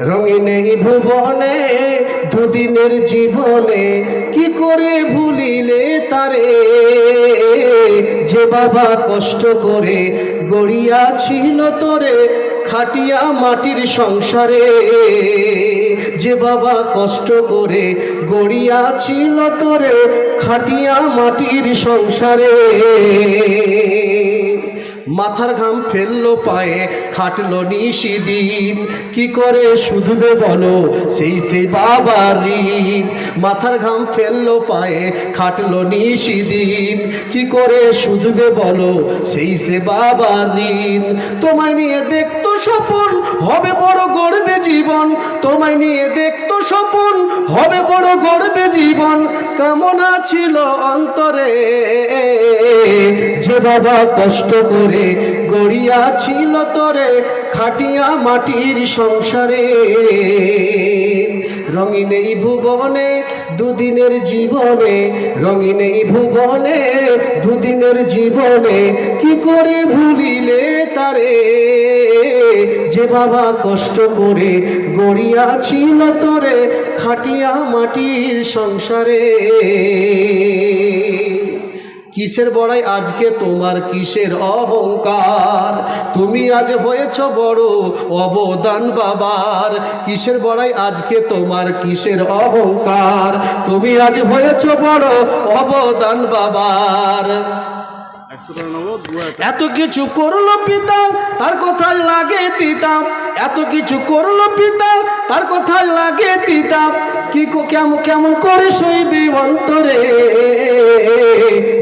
রঙিন ভুবনে, দুদিনের জীবনে কি করে ভুলিলে তারে? যে বাবা কষ্ট করে গড়িয়া ছিল তোরে, খাটিয়া মাটির সংসারে। যে বাবা কষ্ট করে গড়িয়া ছিল তোরে, খাটিয়া মাটির সংসারে। মাথার ঘাম ফেলল পায়ে, খাটলো নিশিদিন কি করে শুধবে বলো? সেই সেই বাবার ঋণ। মাথার ঘাম ফেলল পায়ে, খাটলো নিশিদিন কি করে শুধবে বলো? সেই সে বাবার ঋণ। তোমায় নিয়ে দেখতো স্বপন, হবে বড় গড়বে জীবন। তোমায় নিয়ে দেখতো স্বপন, হবে বড় গড়বে জীবন। কামনা ছিল অন্তরে। বাবা কষ্ট করে গড়িয়া ছিল তোরে, খাটিয়া মাটির সংসারে। রঙিন এই ভুবনে, দুদিনের জীবনে রঙিন এই ভুবনে, দুদিনের জীবনে, কি করে ভুলিলে তারে? যে বাবা কষ্ট করে গড়িয়া ছিল তোরে, খাটিয়া মাটির সংসারে। কিসের বড়াই? আজকে তোমার কিসের অহংকার? তুমি আজ হয়েছ বড় অবদান বাবার। কিসের বড়াই? আজকে তোমার কিসের অহংকার? তুমি আজ হয়েছ বড় অবদান বাবার। এত কিছু করল পিতা তার কথায় লাগে তিতা। এত কিছু করল পিতা তার কথা লাগে তিতা কি কো- কেমন কেমন করে সইবি অন্তরে?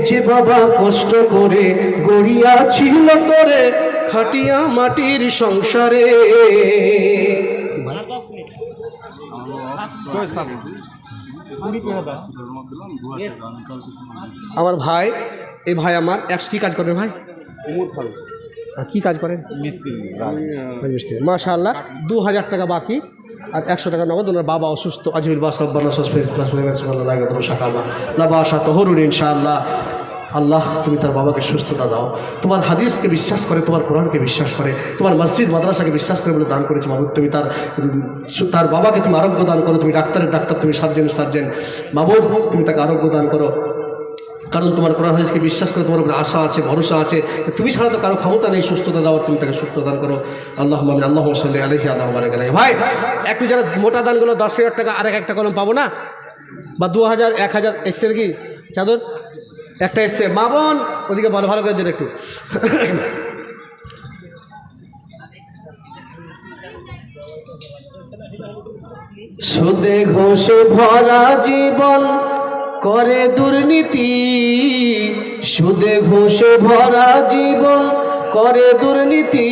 যে বাবা কষ্ট করে গড়িয়া ছিল তোরে খাটিয়া মাটির সংসারে। আমার ভাই এই ভাই আমার একশো কী কাজ করেন ভাই? কি কাজ করেন? মিস্ত্রি মাশা আল্লাহ দু হাজার টাকা বাকি। আর একশো টাকা নগদ, ওনার বাবা অসুস্থ। আজমির বাস রব্বানা ইনশাআল্লাহ। আল্লাহ, তুমি তার বাবাকে সুস্থতা দাও। তোমার হাদিসকে বিশ্বাস করে, তোমার কোরআনকে বিশ্বাস করে। তোমার মসজিদ, মাদ্রাসাকে বিশ্বাস করে বলে দান করেছে বাবু তুমি তার তার বাবাকে তুমি আরোগ্য দান করো। তুমি ডাক্তারের ডাক্তার, তুমি সার্জেন সার্জেন। বাবু তুমি তাকে আরোগ্য দান করো। কারণ তোমার কোরআন হাদিসকে বিশ্বাস করে, তোমার উপরে আশা আছে, ভরসা আছে তুমি ছাড়া তো কারও ক্ষমতা নেই, সুস্থতা দেওয়ার তুমি তাকে সুস্থ দান করো। আল্লাহ মামিন আল্লাহ সাল্লাহ আলহি আল্লাহ মারে ভাই, একটু যারা মোটা দানগুলো দশ হাজার টাকা আর এক একটা কলম পাবো না? বা দু হাজার, এক হাজার এসছে কি চাদর? একটা এসছে। মা বোন, ওদিকে ভালো ভালো করে দিন একটু। সুদে ঘোষে ভরা জীবন করে দুর্নীতি সুদে ঘুষে ভরা জীবন করে দুর্নীতি।